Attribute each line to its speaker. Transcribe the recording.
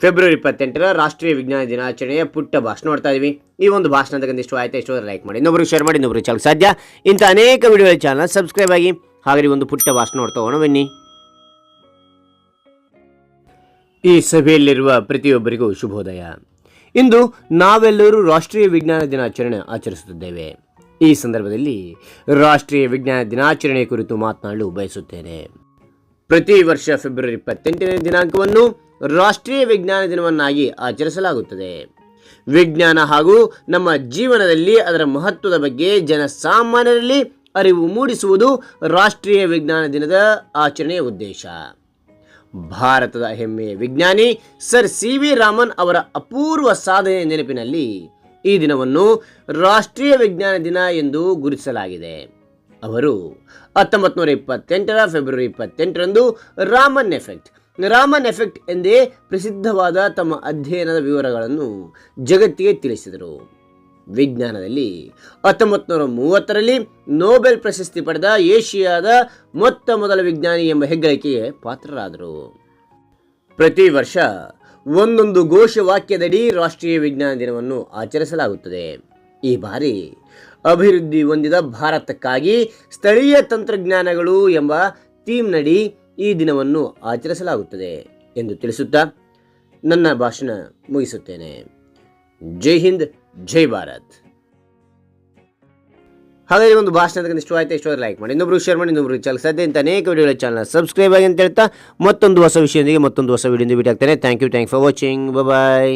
Speaker 1: February ಇಪ್ಪತ್ತೆಂಟರ ರಾಷ್ಟ್ರೀಯ ವಿಜ್ಞಾನ ದಿನಾಚರಣೆಯ ಪುಟ್ಟ ಭಾಷಣ ನೋಡ್ತಾ ಇದೀವಿ. ಈ ಒಂದು ಭಾಷಣ ತಗೊಂಡು ಇಷ್ಟ ಆಯ್ತಾ? ಇಷ್ಟ ಲೈಕ್ ಮಾಡಿ. ಇನ್ನೊಬ್ರಿಗೆ ಶೇರ್ ಮಾಡಿ, ಇನ್ನೊಬ್ರಿಗೆ ಚಾಲಕ್ ಸಾಧ್ಯ? ಇಂಥ ಅನೇಕ ವಿಡಿಯೋ ಚಾನಲ್ ಸಬ್ಸ್ಕ್ರೈಬ್ ಆಗಿ ಹಾಗೆ ಒಂದು ಪುಟ್ಟ ಭಾಷಣ ನೋಡ್ತಾ ಹೋಗೋಣ. ಬನ್ನಿ. ಈ ಸಭೆಯಲ್ಲಿರುವ ಪ್ರತಿಯೊಬ್ಬರಿಗೂ ಶುಭೋದಯ. ಇಂದು ನಾವೆಲ್ಲರೂ ರಾಷ್ಟ್ರೀಯ ವಿಜ್ಞಾನ ದಿನಾಚರಣೆ ಆಚರಿಸುತ್ತಿದ್ದೇವೆ. ಈ ಸಂದರ್ಭದಲ್ಲಿ ರಾಷ್ಟ್ರೀಯ ವಿಜ್ಞಾನ ದಿನಾಚರಣೆ ಕುರಿತು ಮಾತನಾಡಲು ಬಯಸುತ್ತೇನೆ. ಪ್ರತಿ ವರ್ಷ ಫೆಬ್ರವರಿ ಇಪ್ಪತ್ತೆಂಟನೇ ದಿನಾಂಕವನ್ನು ರಾಷ್ಟ್ರೀಯ ವಿಜ್ಞಾನ ದಿನವನ್ನಾಗಿ ಆಚರಿಸಲಾಗುತ್ತದೆ. ವಿಜ್ಞಾನ ಹಾಗೂ ನಮ್ಮ ಜೀವನದಲ್ಲಿ ಅದರ ಮಹತ್ವದ ಬಗ್ಗೆ ಜನಸಾಮಾನ್ಯರಲ್ಲಿ ಅರಿವು ಮೂಡಿಸುವುದು ರಾಷ್ಟ್ರೀಯ ವಿಜ್ಞಾನ ದಿನದ ಆಚರಣೆಯ ಉದ್ದೇಶ. ಭಾರತದ ಹೆಮ್ಮೆಯ ವಿಜ್ಞಾನಿ ಸರ್ ಸಿ ವಿ ರಾಮನ್ ಅವರ ಅಪೂರ್ವ ಸಾಧನೆ ನೆನಪಿನಲ್ಲಿ ಈ ದಿನವನ್ನು ರಾಷ್ಟ್ರೀಯ ವಿಜ್ಞಾನ ದಿನ ಎಂದು ಗುರುತಿಸಲಾಗಿದೆ. ಅವರು ಹತ್ತೊಂಬತ್ತು ನೂರ ಇಪ್ಪತ್ತೆಂಟರ ಫೆಬ್ರವರಿ ಇಪ್ಪತ್ತೆಂಟರಂದು ರಾಮನ್ ಎಫೆಕ್ಟ್ ರಾಮನ್ ಎಫೆಕ್ಟ್ ಎಂದೇ ಪ್ರಸಿದ್ಧವಾದ ತಮ್ಮ ಅಧ್ಯಯನದ ವಿವರಗಳನ್ನು ಜಗತ್ತಿಗೆ ತಿಳಿಸಿದರು. ವಿಜ್ಞಾನದಲ್ಲಿ ಹತ್ತೊಂಬತ್ತು ನೂರ ಮೂವತ್ತರಲ್ಲಿ ನೊಬೆಲ್ ಪ್ರಶಸ್ತಿ ಪಡೆದ ಏಷ್ಯಾದ ಮೊತ್ತ ಮೊದಲ ವಿಜ್ಞಾನಿ ಎಂಬ ಹೆಗ್ಗಳಿಕೆಗೆ ಪಾತ್ರರಾದರು. ಪ್ರತಿ ವರ್ಷ ಒಂದೊಂದು ಘೋಷವಾಕ್ಯದಡಿ ರಾಷ್ಟ್ರೀಯ ವಿಜ್ಞಾನ ದಿನವನ್ನು ಆಚರಿಸಲಾಗುತ್ತದೆ. ಈ ಬಾರಿ ಅಭಿವೃದ್ಧಿ ಹೊಂದಿದ ಭಾರತಕ್ಕಾಗಿ ಸ್ಥಳೀಯ ತಂತ್ರಜ್ಞಾನಗಳು ಎಂಬ ಥೀಮ್ನಡಿ ಈ ದಿನವನ್ನು ಆಚರಿಸಲಾಗುತ್ತದೆ ಎಂದು ತಿಳಿಸುತ್ತಾ ನನ್ನ ಭಾಷಣ ಮುಗಿಸುತ್ತೇನೆ. ಜೈ ಹಿಂದ್, ಜೈ ಭಾರತ್. ಹಾಗಾಗಿ ಒಂದು ಭಾಷಣ ಇಷ್ಟು ಆಯ್ತು ಇಷ್ಟ ಲೈಕ್ ಮಾಡಿ. ಇನ್ನೊಬ್ಬರು ಶೇರ್ ಮಾಡಿ ಇನ್ನೊಬ್ರು ಚಾನಲ್ ಸಾಧ್ಯ ಅಂತ ಅನೇಕ ವಿಡಿಯೋಗಳ ಚಾನಲ್ ಸಬ್ಸ್ಕ್ರೈಬ್ ಆಗಿ ಅಂತ ಹೇಳ್ತಾ ಮತ್ತೊಂದು ಹೊಸ ವಿಷಯದೊಂದಿಗೆ ಮತ್ತೊಂದು ಹೊಸ ವಿಡಿಯೋ ಭೇಟಿ ಆಗ್ತೇನೆ. Thank you thank for watching bye